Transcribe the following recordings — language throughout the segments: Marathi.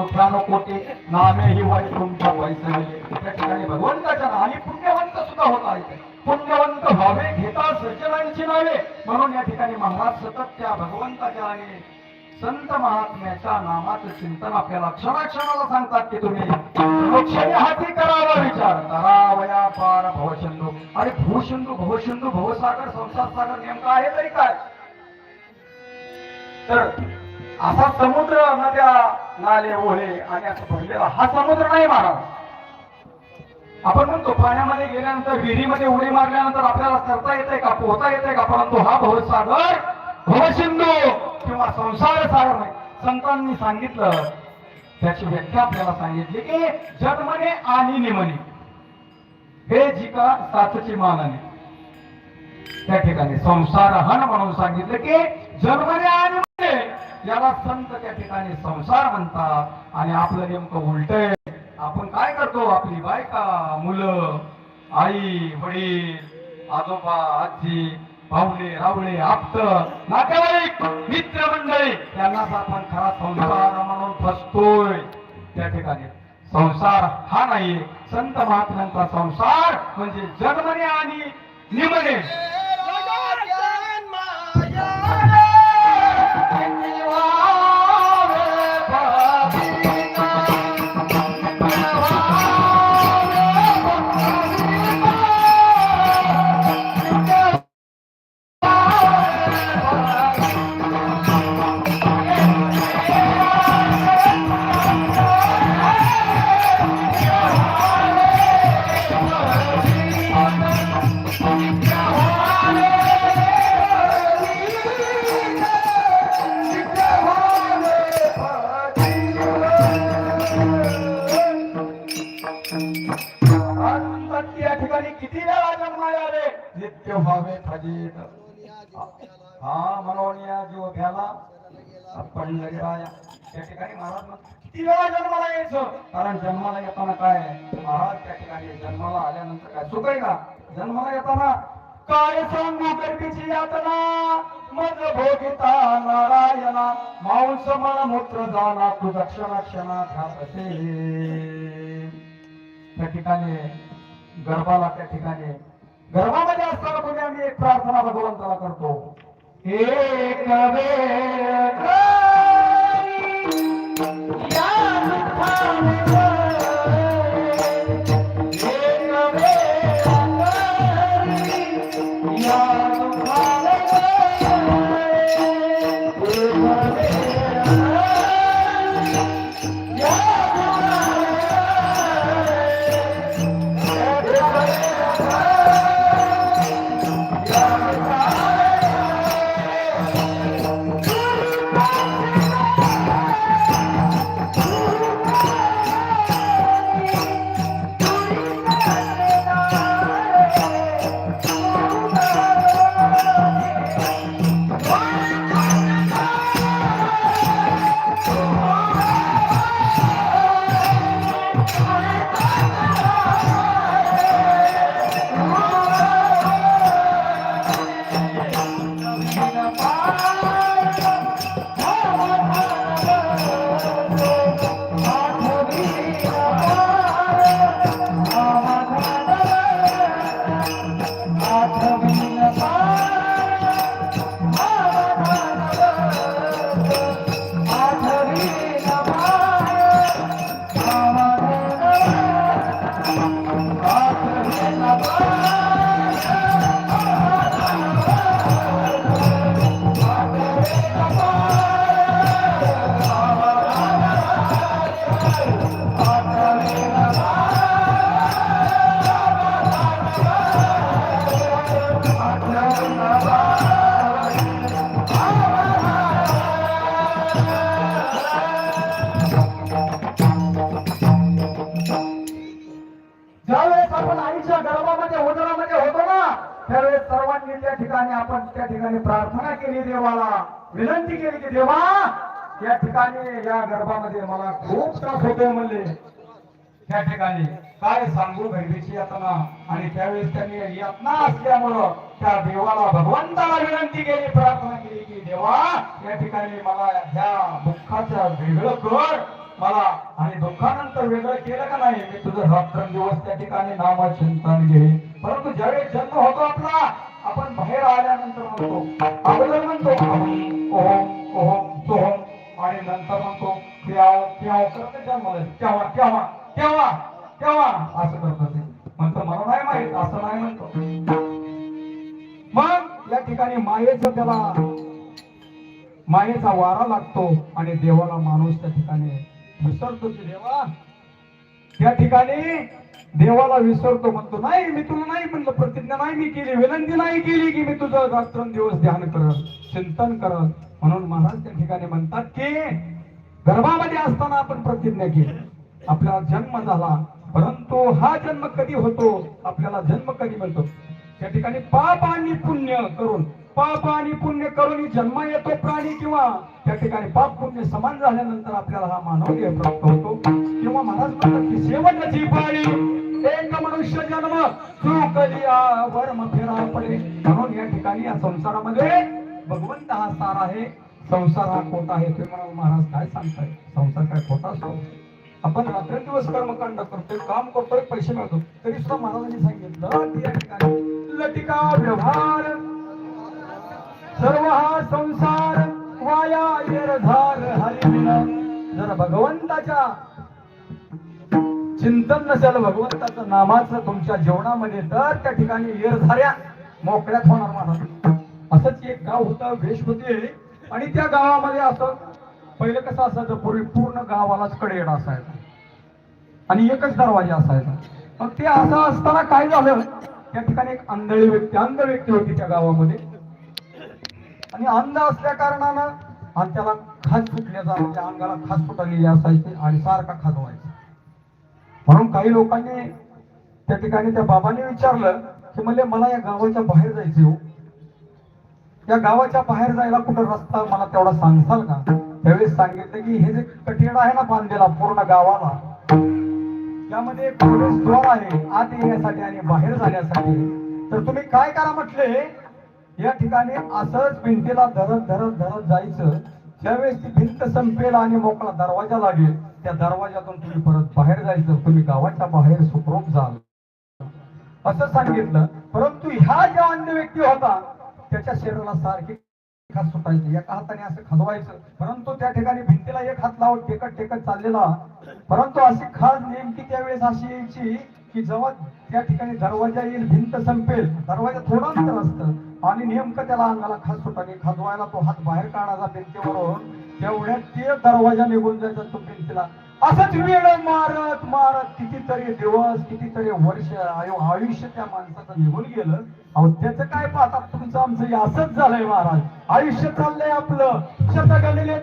कोट्यानो कोटी नामे ही वाई तुमच्या पैसे त्या ठिकाणी भगवंताच्या नावे आणि पुण्यवंत सुद्धा होता इथे पुण्यवंत व्हावे घेता सज्जनांची नावे. म्हणून या ठिकाणी महाराज सतत त्या भगवंताच्या आणि संत महात्म्याच्या नामाचं चिंतन आपल्याला क्षणाक्षणाला सांगतात की तुम्ही हाती करावा विचार. करावया पार भवशंधू अरे भूशंधू भवशंधू भवसागर संसार सागर नेमका आहे तरी काय? तर असा समुद्र नद्या नाले ओहे आणि असं भरलेला हा समुद्र नाही महाराज आपण म्हणतो पाण्यामध्ये गेल्यानंतर विहिरीमध्ये उडी मारल्यानंतर आपल्याला करता येते का पोहता येते का? परंतु हा भवसागर भवसिंधू किंवा संसार सागर नाही. संतांनी सांगितलं त्याची व्याख्या आपल्याला सांगितली की जन्मने आणि निमने. हे जिका साथची सातची मानाने. त्या ठिकाणी संसार हन म्हणून सांगितलं की जन्मने आणि याला संत त्या ठिकाणी संसार म्हणतात. आणि आपलं नेमकं उलट आहे. आपण काय करतो? आपली बायका मुलं आई वडील आजोबा आजी पाहुणे रावळे आप्त नातेवाईक मित्रमंडळी यांनाच आपण खरा संसार म्हणून फसतोय. त्या ठिकाणी संसार हा नाही संत महात्म्यांचा संसार म्हणजे जगमने आणि निमने हा म्हणून या जीव घ्याला आपण त्या ठिकाणी महाराज किती वेळा जन्माला यायचं? कारण जन्माला येताना काय? महाराज त्या ठिकाणी जन्माला आल्यानंतर काय? चुक आहे का जन्माला येताना काय सांगू गर्भीची यातना? मज भोगिता नारायणा. मांस मळ मूत्र जाना तू दक्षिणा क्षणा घात असे. त्या ठिकाणी गर्भाला त्या ठिकाणी गर्भामध्ये असताना तुम्ही आम्ही एक प्रार्थना भगवंताला करतो. एक वेळ ज्यावेळेस आपण आईच्या गर्भामध्ये उदरामध्ये होतो ना त्यावेळेस सर्वांनी त्या ठिकाणी आपण त्या ठिकाणी प्रार्थना केली देवाला. विनंती केली की देवा या ठिकाणी या गर्भामध्ये मला खूप त्रास होतोय म्हणले. त्या ठिकाणी काय सांगू गरजेची यातना? आणि त्यावेळेस त्यांनी यातना असल्यामुळं त्या देवाला भगवंताला विनंती केली प्रार्थना केली की देवा या ठिकाणी मला ह्या दुःखाचं वेगळं कर. मला आणि दुःखानंतर वेगळं केलं का नाही? मी तुझं रात्रंदिवस त्या ठिकाणी नामा चिंतन घे परंतु ज्यावेळेस जन्म होतो आपला आपण बाहेर आल्यानंतर म्हणतो अगोदर म्हणतो ओहम ओहम सोहम. आणि नंतर म्हणतो प्याव प्याव करत जन्माला. केव्हा केव्हा केव्हा केव्हा असं करत ते म्हणतो मला नाही माहीत असं नाही म्हणतो. मग या ठिकाणी मायेचं त्याला मायेचा वारा लागतो आणि देवाला माणूस त्या ठिकाणी विसरतो की देवा. त्या ठिकाणी देवाला विसरतो म्हणतो नाही मी तुला नाही म्हणलं प्रतिज्ञा नाही मी केली विनंती नाही केली की मी तुझं रात्रंदिवस ध्यान करत चिंतन करत. म्हणून महाराज त्या ठिकाणी म्हणतात की गर्भामध्ये असताना आपण प्रतिज्ञा केली. आपला जन्म झाला परंतु हा जन्म कधी होतो? आपल्याला जन्म कधी मिळतो? त्या ठिकाणी पाप आणि पुण्य करून पाप आणि पुण्य करून जन्म येतो प्राणी किंवा त्या ठिकाणी पाप पुण्य समान झाल्यानंतर आपल्याला हा मानव देह प्राप्त होतो. किंवा महाराज म्हणतात की शेवटची पाळी. एक मनुष्य जन्म सुकलिया वर्म फेरा पडे म्हणून या ठिकाणी या संसारामध्ये भगवंत हा सार आहे. संसार हा खोटा आहे. ते म्हणून महाराज काय सांगताय? संसार काय खोटा असतो? आपण रात्रंदिवस कर्मकांड करतोय काम करतोय पैसे मिळतो. तरी सुद्धा महाराजांनी सांगितलं की या ठिकाणी. लटिका व्यवहार. सर्व हा संसार वाया येरधार हरिविन. जर भगवंताच्या चिंतन नसेल भगवंताचं नामाचं तुमच्या जीवनामध्ये तर त्या ठिकाणी येरधाऱ्या मोकळ्यात होणार महाराज असंच एक गाव होतं वेश होते आणि त्या गावामध्ये असं पहिलं कसं असायचं पूर्वी पूर्ण गावालाच कडेड असायचा. आणि एकच दरवाजा असायचा. मग ते असं असताना काय झालं त्या ठिकाणी एक आंधळी व्यक्ती अंध व्यक्ती होती त्या गावामध्ये. आणि अंध असल्या कारणानं आणि त्याला खाज फुटल्याचा म्हणजे अंगाला खाज फुटलेली असायची आणि सारखा खाजवायचा म्हणून काही लोकांनी त्या ठिकाणी त्या बाबांनी विचारलं की म्हणजे मला या गावाच्या बाहेर जायचे हो. या गावाच्या बाहेर जायला कुठं रस्ता मला तेवढा सांगताल का? त्यावेळेस सांगितलं की हे जे कठीण आहे ना बांधलेला पूर्ण गावाला त्यामध्ये एक प्रवेशद्वार आहे. आत येण्यासाठी आणि बाहेर जाण्यासाठी. तर तुम्ही काय करा म्हटले या ठिकाणी असंच भिंतीला धरत धरत धरत जायचं. ज्यावेळेस ती भिंत संपेल आणि मोकळा दरवाजा लागेल त्या दरवाजातून तुम्ही परत बाहेर जायचं. तुम्ही गावाच्या बाहेर सुखरूप जाल. असं सांगितलं. परंतु ह्या ज्या अन्य व्यक्ती होता त्याच्या शरीराला सारखी खास सुटायची. एका हाताने असं खजवायचं. परंतु त्या ठिकाणी भिंतीला एक हात लावून टेकत टेकत चाललेला. परंतु अशी खास नेमकी त्यावेळेस अशी यायची की जेव्हा त्या ठिकाणी दरवाजा येईल भिंत संपेल. दरवाजा थोडा अंतर असतं. आणि नेमकं त्याला अंगाला खास सुटाने खाजवायला तो हात बाहेर काढायचा भिंतीवरून. तेवढ्यात ते दरवाजा निघून जायचा तो भिंतीला. असंच वेळ मारत मारत कितीतरी दिवस कितीतरी वर्ष आयुष्य त्या माणसाचं निघून गेलं. अहो त्याचं काय पाहतात तुमचं आमचं असंच झालंय महाराज. आयुष्य चाललंय आपलं. शत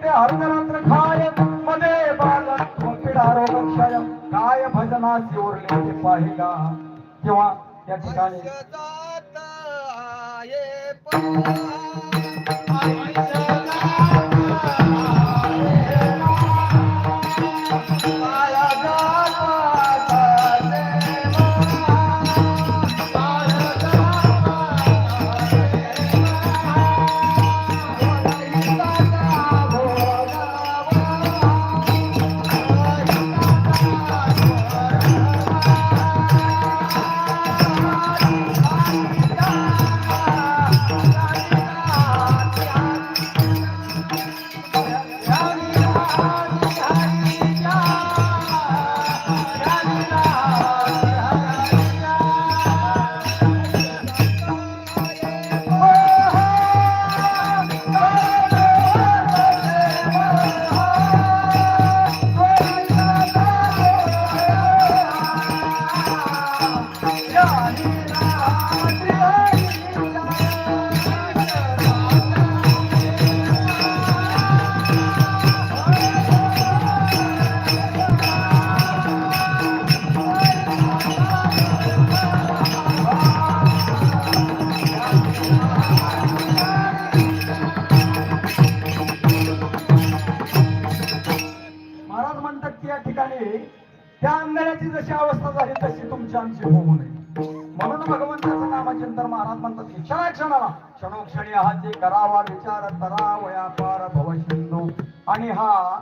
ते हरदरात्र खायमध्ये काय भजनाची उरले ते पाहिला. किंवा त्या ठिकाणी जात आहे करावा विचार तरा व्यापार भव सिंधू आणि हा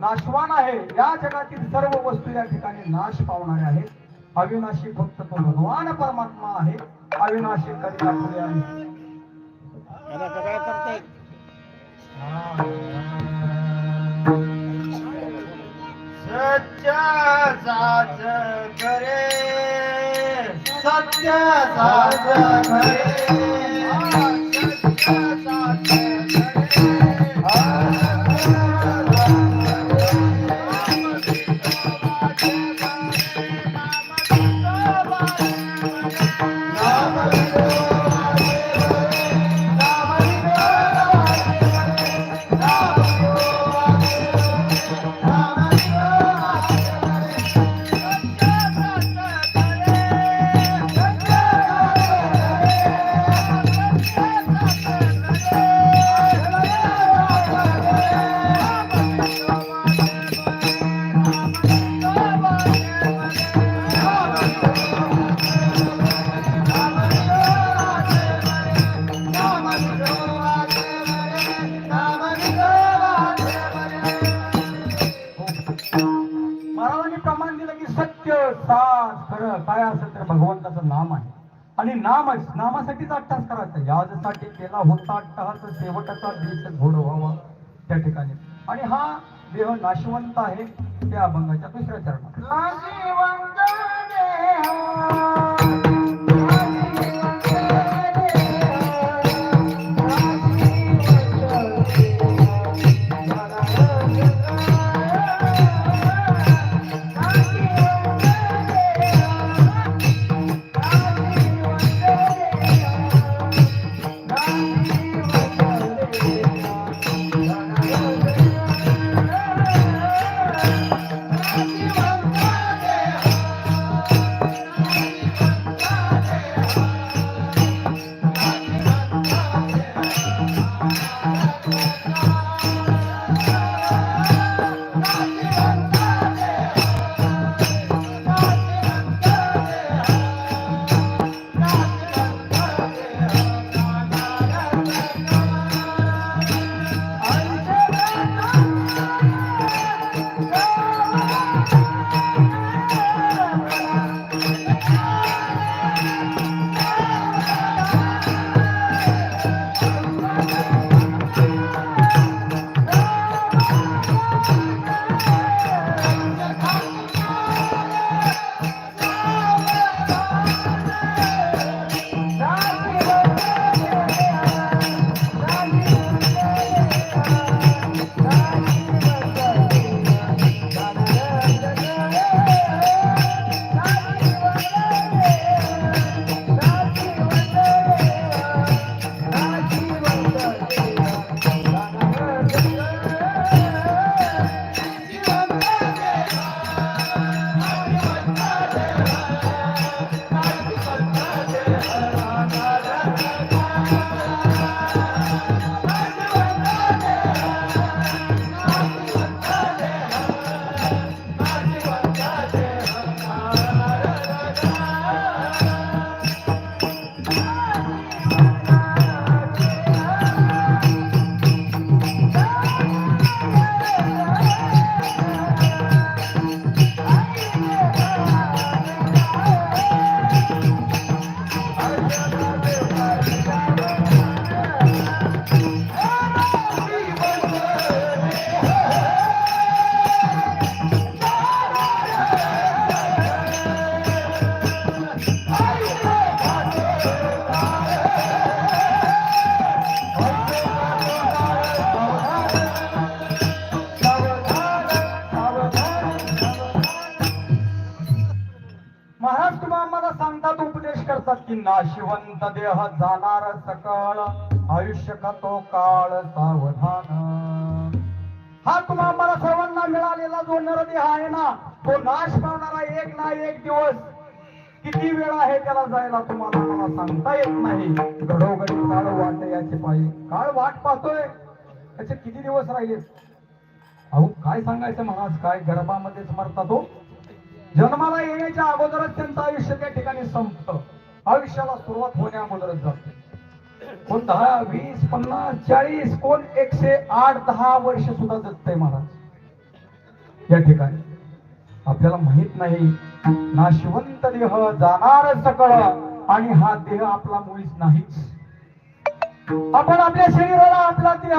नाशवान आहे. या जगातील सर्व वस्तू या ठिकाणी नाश पावणाऱ्या आहेत. अविनाशी फक्त तो भगवान परमात्मा आहे. अविनाशी कधी पुढे आहे सत्य साच करे. सत्य आणि नामासाठीच अट्टास करायचा. याजसाठी केला होता अट्टहास शेवटाचा देश घोड व्हावा त्या ठिकाणी. आणि हा देह नाशवंत आहे त्या अभंगाच्या दुसऱ्या चरणात. त्याला तुम्हाला मला सांगता येत नाही. घडोघडी काळ वाट याची पायी काळ वाट पाहतोय. त्याचे किती दिवस राहिले? अहो काय सांगायचं महाराज? काय गर्भामध्येच मरता तो? जन्माला येण्याच्या अगोदरच त्यांचं आयुष्य त्या ठिकाणी संपत. आयुष्याला सुरुवात होण्या अगोदरच जाते. कोण दहा वीस पन्नास चाळीस कोण एकशे आठ दहा वर्ष सुद्धा जगतय महाराज. या ठिकाणी. आपल्याला माहीत नाही नाशवंत देह जाणार सकळ आणि हा देह आपला मुळीच नाहीच. आपण आपल्या शरीराला आपला देह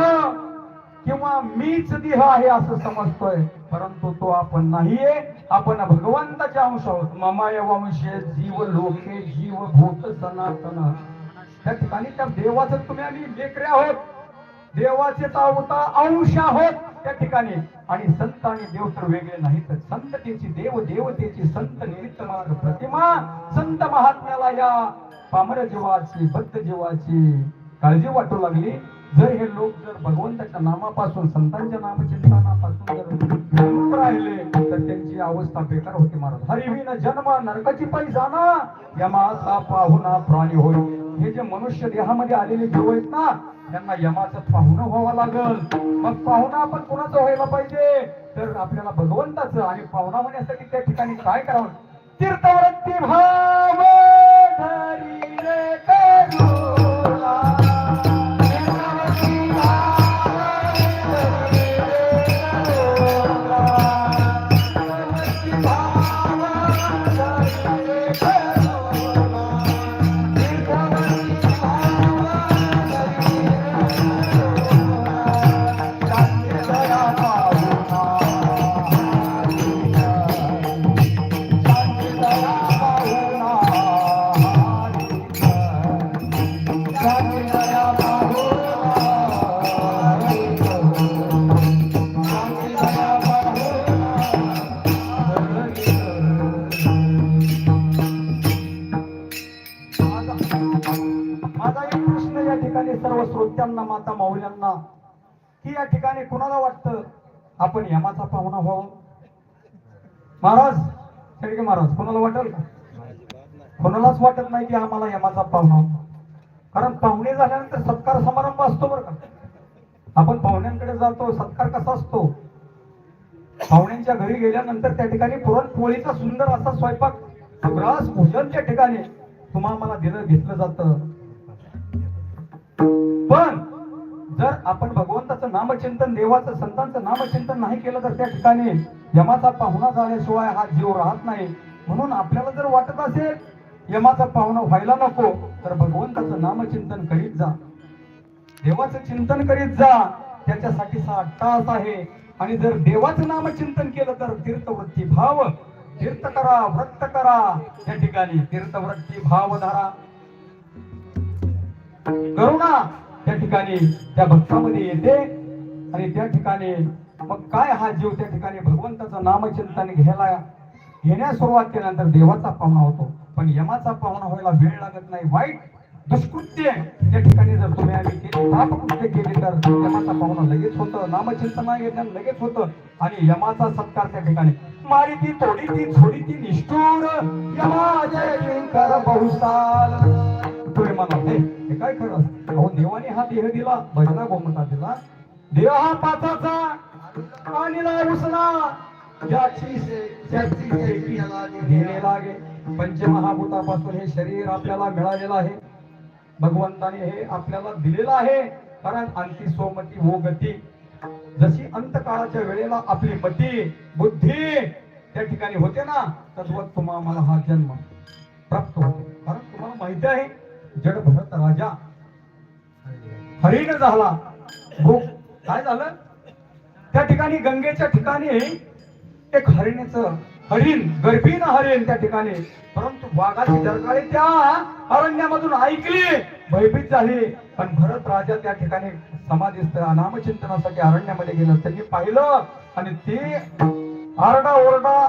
किंवा मीच देह आहे असं समजतोय परंतु तो आपण नाहीये. आपण भगवंताच्या अंश आहोत ममाय वंशे जीव लोके जीव भूत सनातन. त्या ठिकाणी त्या देवाचं तुम्ही आम्ही लेकरे आहोत. देवाचे तावता अंश आहोत त्या ठिकाणी. आणि संत आणि देव तर वेगळे नाहीत. संततेची देव देवतेची संत निमित्त मार्ग प्रतिमा संत महात्म्याला या पामर जीवाची बद्ध जीवाची काळजी वाटू लागली. जर हे लोक जर भगवंताच्या नामापासून संतांच्या नामचिंतनापासून जर दूर राहिले तर त्यांची अवस्था बेकार होती महाराज. हरिवीन जन्म नरकाची पायी जाणा यमाचा पाहुणा प्राणी होय. हे जे मनुष्य देहामध्ये आलेले जीव आहेत ना त्यांना यमाचं पाहुणं व्हावं लागल. मग पाहुणा आपण कोणाचं व्हायला पाहिजे? तर आपल्याला भगवंताचं आणि पाहुणा होण्यासाठी त्या ठिकाणी काय करावं? तीर्थवृत्ती भाव धरी की या ठिकाणी कुणाला वाटतं आपण यमाचा पाहुणा व्हावं? महाराज शेळके महाराज कोणाला वाटेल का? कोणालाच वाटत नाही की आम्हाला यमाचा पाहुणा कारण पाहुणे झाल्यानंतर सत्कार समारंभ असतो बरं का. आपण पाहुण्यांकडे जातो सत्कार कसा असतो? पाहुण्यांच्या घरी गेल्यानंतर त्या ठिकाणी पुरणपोळीचा सुंदर असा स्वयंपाक ग्रास भोजन त्या ठिकाणी तुम्हाला मला दिलं घेतलं जातं. पण जर आपण भगवंताचं नामचिंतन देवाचं संतांचं नामचिंतन नाही केलं तर त्या ठिकाणी यमाचा पाहुणा झाल्याशिवाय हा जीव राहत नाही. म्हणून आपल्याला जर वाटत असेल यमाचा पाहुणा व्हायला नको तर भगवंताचं नामचिंतन करीत जा. देवाचं चिंतन करीत जा. त्याच्यासाठी हा तास आहे. आणि जर देवाचं नामचिंतन केलं तर तीर्थवृत्ती भाव. तीर्थ करा व्रत करा. त्या ठिकाणी तीर्थवृत्ती भाव धरा. करुणा त्या ठिकाणी त्या भक्तामध्ये येते. आणि त्या ठिकाणी मग काय हा जीव त्या ठिकाणी भगवंताचं नामचिंतन घ्यायला घेण्यास सुरुवात केल्यानंतर देवाचा पाहुणा होतो. पण यमाचा पाहुणा व्हायला वेळ लागत नाही. वाईट दुष्कृत्य त्या ठिकाणी जर तुम्ही आम्ही केली पापकृत्य केली तर यमाचा पाहुणा लगेच होतं. नामचिंतन घेतल्यानं लगेच होतं. आणि यमाचा सत्कार त्या ठिकाणी. मारी ती तोडी ती थोडी ती निष्ठूर. यमा जय किंकर बहुसाल. तुम्ही म्हणा हे हे काय खरं असतं? अहो देवाने हा देह दिला भजना गोमंता दिला. देह हा पाचाचा आणि उसला ज्याची ज्याची शेती घेणे लागे. पंचमहाभूतापासून हे शरीर आपल्याला मिळालेलं आहे. भगवंताने हे आपल्याला दिलेलं आहे. कारण अंती सोमती हो गती जशी अंतकाळाच्या वेळेला आपली मती बुद्धी त्या ठिकाणी होते ना तद्वत तुम्हाला हा जन्म प्राप्त होतो. कारण तुम्हाला माहिती आहे जड भरत राजा हरिण झाला. भूक. काय झालं? त्या ठिकाणी गंगेच्या ठिकाणी एक हरिणीच हरिण गर्भीन हरिण त्या ठिकाणी. परंतु वाघाची डरकाळी त्या अरण्यामधून ऐकली. भयभीत झाली. पण भरत राजा त्या ठिकाणी समाधीस्थ नामचिंतनासाठी अरण्यामध्ये गेलं. त्यांनी पाहिलं आणि ते आरडा ओरडा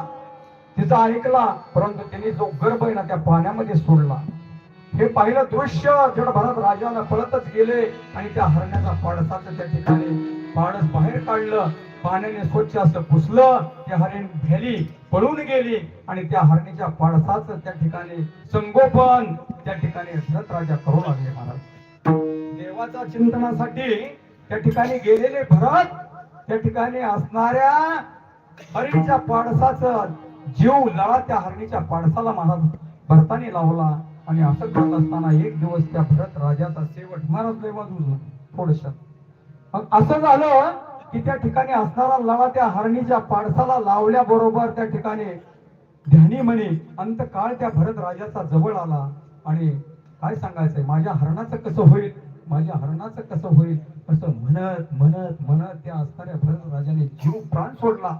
तिचा ऐकला. परंतु त्यांनी जो गर्भ आहे ना त्या पाण्यामध्ये सोडला. हे पाहिलं दृश्य जड भरत राजाला पळतच गेले आणि त्या हरण्याचा पाडसाचं त्या ठिकाणी पाडस बाहेर काढलं पाण्याने स्वच्छ असं पुसलं ते हरिण भेली पळून गेली आणि त्या हरणीच्या पाडसाचं त्या ठिकाणी संगोपन त्या ठिकाणी भरत राजा करू लागले महाराज. देवाच्या चिंतनासाठी त्या ठिकाणी गेलेले भरत त्या ठिकाणी असणाऱ्या हरणीच्या पाडसाचं जीव लळा त्या हरणीच्या पाडसाला महाराज भरताने लावला. आणि असं करत असताना एक दिवस त्या भरत राजाचा शेवट महाराज लय वाजवलं थोडस. मग असं झालं की त्या ठिकाणी असणारा लळा त्या हरणीच्या पाडसाला लावल्याबरोबर त्या ठिकाणी ध्यानी म्हणे अंतकाळ त्या भरत राजाचा जवळ आला. आणि काय सांगायचंय? माझ्या हरणाचं कसं होईल? माझ्या हरणाचं कसं होईल? असं म्हणत म्हणत म्हणत त्या असणाऱ्या भरत राजाने जीव प्राण सोडला.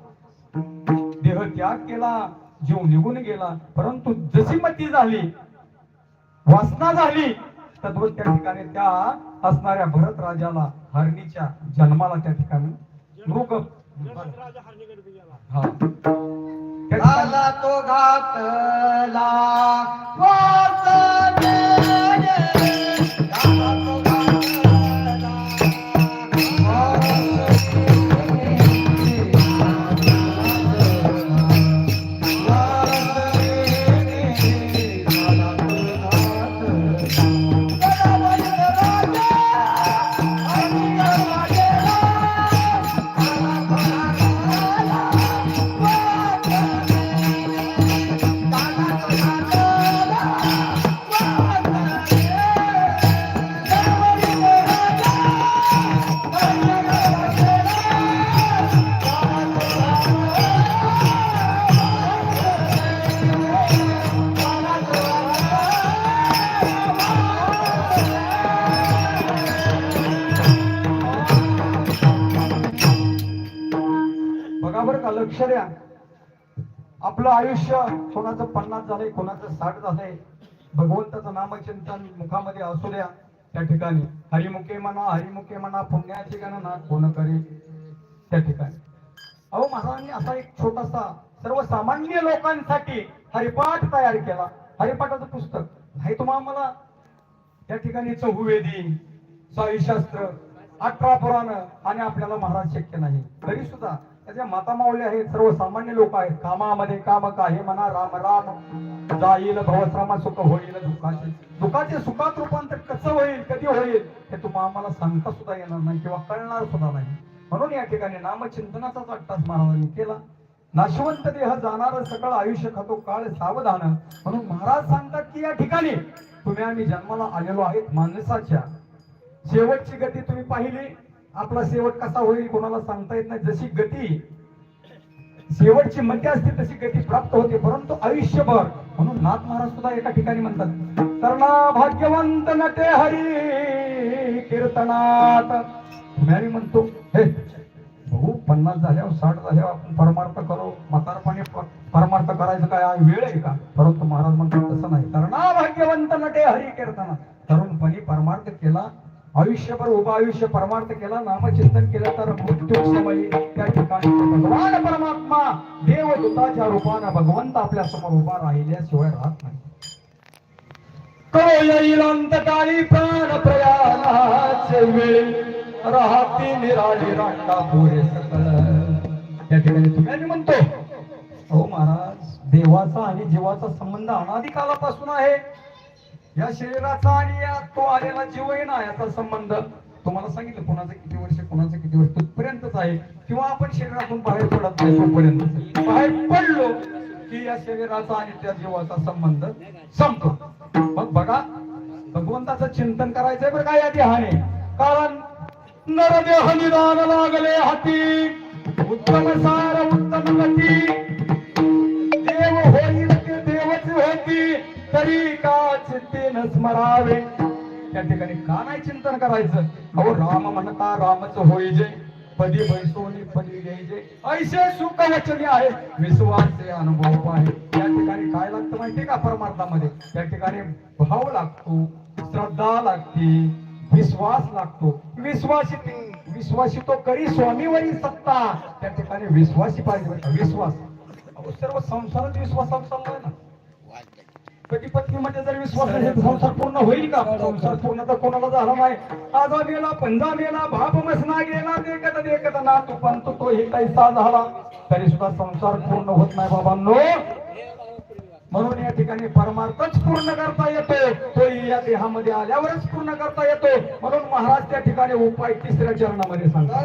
देह त्याग केला जीव निघून गेला. परंतु जशी मती झाली वासना झाली. तद्वत त्या ठिकाणी त्या असणाऱ्या भरत राजाला हरणीच्या जन्माला त्या ठिकाणी मृग झाला तो घातला. आपलं आयुष्य कोणाचं पन्नास झालंय कोणाचं साठ झालंय भगवंताचं नामचिंतन मुखामध्ये असू द्या त्या ठिकाणी. हरिमुखे म्हणा हरिमुखे म्हणा पुण्याची गणना कोण करी त्या ठिकाणी. अहो महाराजांनी असा एक छोटासा सर्वसामान्य लोकांसाठी हरिपाठ तयार केला. हरिपाठाचं पुस्तक. हे तुम्हाला मला त्या ठिकाणी चहुवेदी साईशास्त्र अठरा पुराण आणि आपल्याला महाराज शक्य नाही. तरी सुद्धा त्याच्या मातामावले आहेत सर्वसामान्य लोक आहेत. कामामध्ये काम काही म्हणा राम राम. जाईल भवश्रामा सुख होईल दुःखाचे दुःखाचे सुखात रूपांतर कसं होईल कधी होईल हे तुम्हाला आम्हाला सांगता सुद्धा येणार नाही किंवा कळणार सुद्धा नाही. म्हणून या ठिकाणी नामचिंतनाचाच अट्टास महाराजांनी केला नाशवंत देह जाणार सकळ आयुष्य खातो काळ सावधान. म्हणून महाराज सांगतात की या ठिकाणी तुम्ही आम्ही जन्माला आलेलो आहेत माणसाच्या. शेवटची गती तुम्ही पाहिली. आपला शेवट कसा होईल कोणाला सांगता येत नाही. जशी गती शेवटची मध्य असते तशी गती प्राप्त होते. परंतु आयुष्यभर म्हणून नाथ महाराज सुद्धा एका ठिकाणी म्हणतात कर्णा भाग्यवंत नटे हरी कीर्तनात. मी म्हणतो हे भाऊ पन्नास झाल्यावर साठ झाल्यावर आपण परमार्थ करो. म्हातारपणे परमार्थ करायचं काय? वेळ आहे का? परंतु महाराज म्हणतात तसं नाही. कर्णा भाग्यवंत नटे हरी कीर्तनात. तरुणपणी परमार्थ केला. आयुष्यभर उभा आयुष्य परमार्थ केला नामचिंतन केलं तर मृत्यू समयी त्या ठिकाणी भगवान परमात्मा देवदूताच्या रूपानं भगवंत आपल्यासमोर उभा राहिल्याशिवाय राहत नाही. करो प्राण प्रयाणाचे वेळ राहती निराळी रांगा पुरे सकळ त्या ठिकाणी तुम्ही म्हणतो हो महाराज देवाचा आणि जीवाचा संबंध अनादिकालापासून आहे. या शरीराचा आणि या तो आलेला जीव आहे ना याचा संबंध तुम्हाला सांगितलं कोणाचं किती वर्ष कोणाचं किती वर्ष तिथपर्यंतच आहे. किंवा आपण शरीरातून बाहेर पडत नाही तोपर्यंत बाहेर पडलो की या शरीराचा आणि त्या जीवाचा संबंध संपतो. मग बघा भगवंताचं चिंतन करायचंय बरं काय या देहाने. कारण नरदेह निदान लागले हाती. उत्तम सार उत्तम गती. तरी का स्मरावे त्या ठिकाणी का नाही चिंतन करायचं? अहो राम म्हणता रामच होईजे. पदी बैसोनी पदी घ्यायचे ऐसे सुख वचनी आहे. विश्वास अनुभव आहे त्या ठिकाणी काय लागतं माहितीये का परमार्थामध्ये? त्या ठिकाणी भाव लागतो श्रद्धा लागते विश्वास लागतो. विश्वासित विश्वासी तो करी स्वामीवरी सत्ता. त्या ठिकाणी विश्वासी पाहिजे विश्वास. सर्व संसारात विश्वासावर चाललाय ना. पती पत्नीमध्ये जर विश्वास संसार पूर्ण होईल का? संसार पूर्ण तर कोणाला झाला नाही. आजा गेला पंजा गेला बाप मसना गेला देखत देखत ना तू पण तो हे कैसा झाला. तरी सुद्धा संसार पूर्ण होत नाही बाबांनो. म्हणून या ठिकाणी परमार्थच पूर्ण करता येतो. तो या देहामध्ये आल्यावरच पूर्ण करता येतो. म्हणून महाराज त्या ठिकाणी उपाय तिसऱ्या चरणामध्ये सांगतात.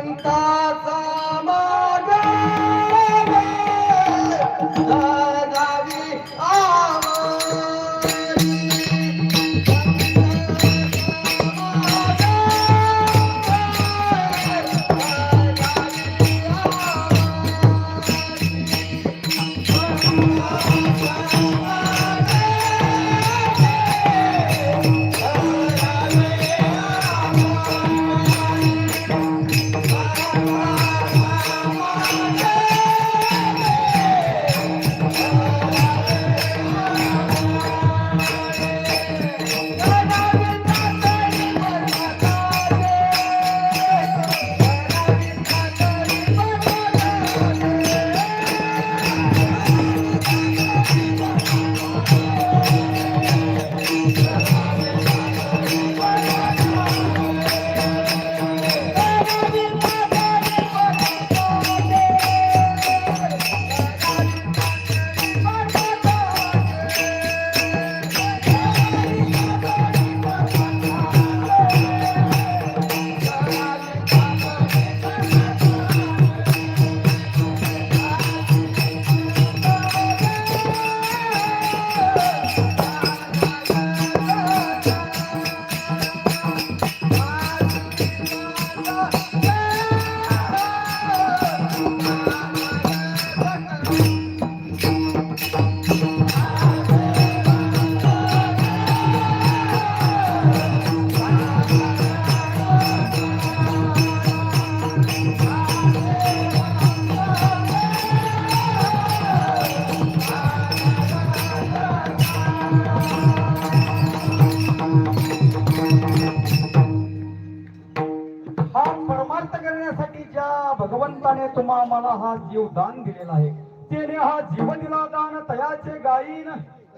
तुम्हा मला हा जीव दान दिलेला आहे. त्याने हा जीव दिला दान तयाचे गायीन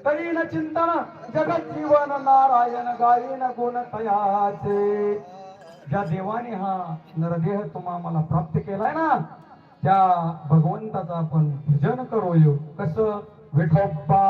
करीन चिंतन जगत जीवन नारायण गायीन गुण तयाचे. ज्या देवाने हा नरदेह तुम्हा मला प्राप्त केलाय ना त्या भगवंताचं आपण भजन करू कस? विठोबा